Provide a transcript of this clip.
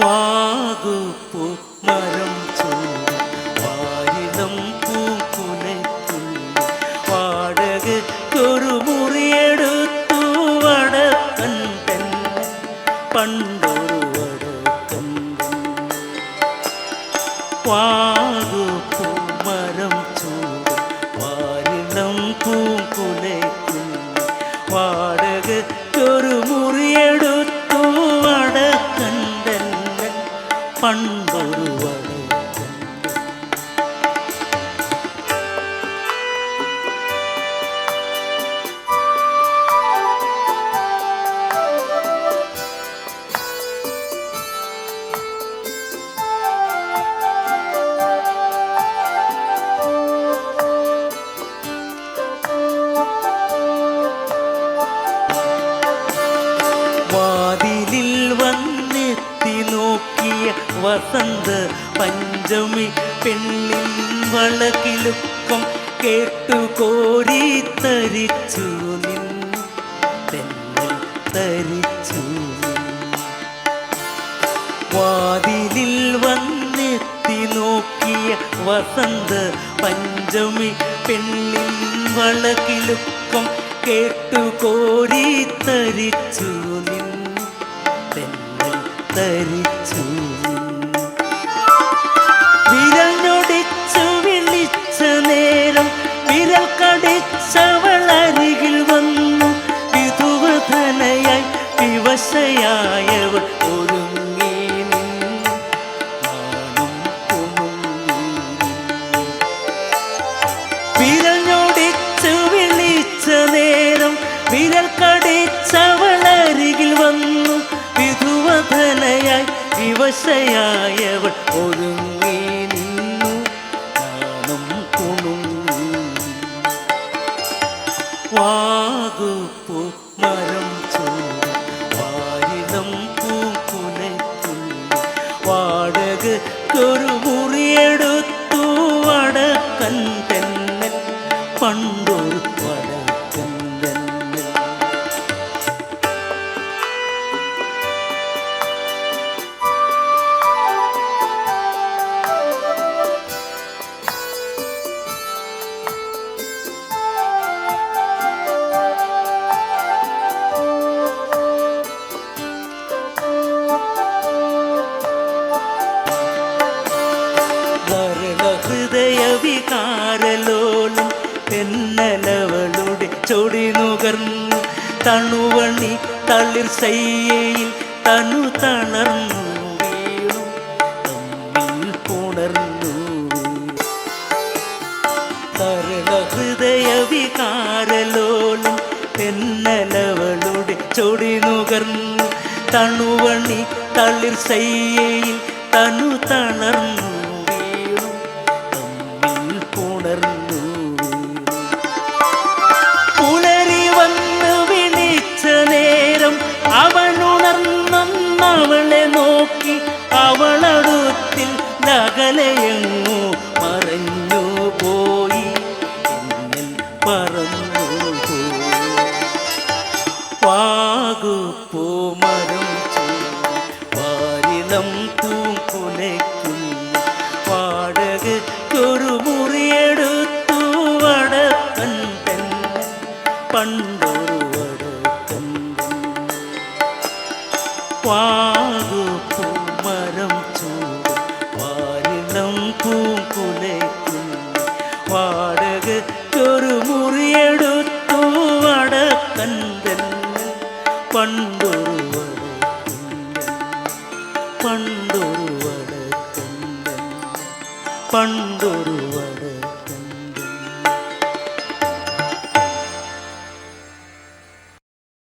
பாகுப்பு மரம் சூடும் வாயிலம் பூக்குலை பாடகு ஒரு முறியெடுத்து வட கண்டன் பண்டொரு வட கண்டன் പണ്ടൊരു വസന്ത പഞ്ചമി പെണ്ണിൻ വളകിലുക്കം കേട്ടു കോരി തരിച്ചു തെന്നൽ തരിച്ചു. വാതിലിൽ വന്നെത്തി നോക്കിയ വസന്ത പഞ്ചമി പെണ്ണിൻ വളകിലുക്കം കേട്ടു കോരി തരിച്ചു നിന്നു തെന്നൽ തരിച്ചു അരികിൽ വന്നു. വിരൽ കടിച്ചവൾ അരികിൽ വന്നു. വിധുവധനയായി വിവശയായവൾ ഒരുങ്ങി തെന്നൽ പണ്ടൊരു വികാരലോലും തെന്നലവളുടെ ചൊടി നുകർന്നു. തണുവണി തളിർ സയ്യയിൽ വീണു തമ്മിൽ പുണർന്നു. തരള വികാരലോലം തെന്നലവളുടെ ചൊടി നുകർന്നു. തണുവണി തളിർ സയ്യയിൽ തനു തളർന്നു. നകലയെങ്ങു മറഞ്ഞു പോയി. എന്നിൽ പറന്നു പോയി. വാകുപ്പൂ മരം ചൂടി വാരിളം പൂക്കുലയ്ക്കുന്നു വാടകയ്ക്കൊരു മുറിയെടുത്തു വടക്കൻ തന്നെ கண்டன் பண்டொருவர் பண்டொருவர் பண்டொருவர்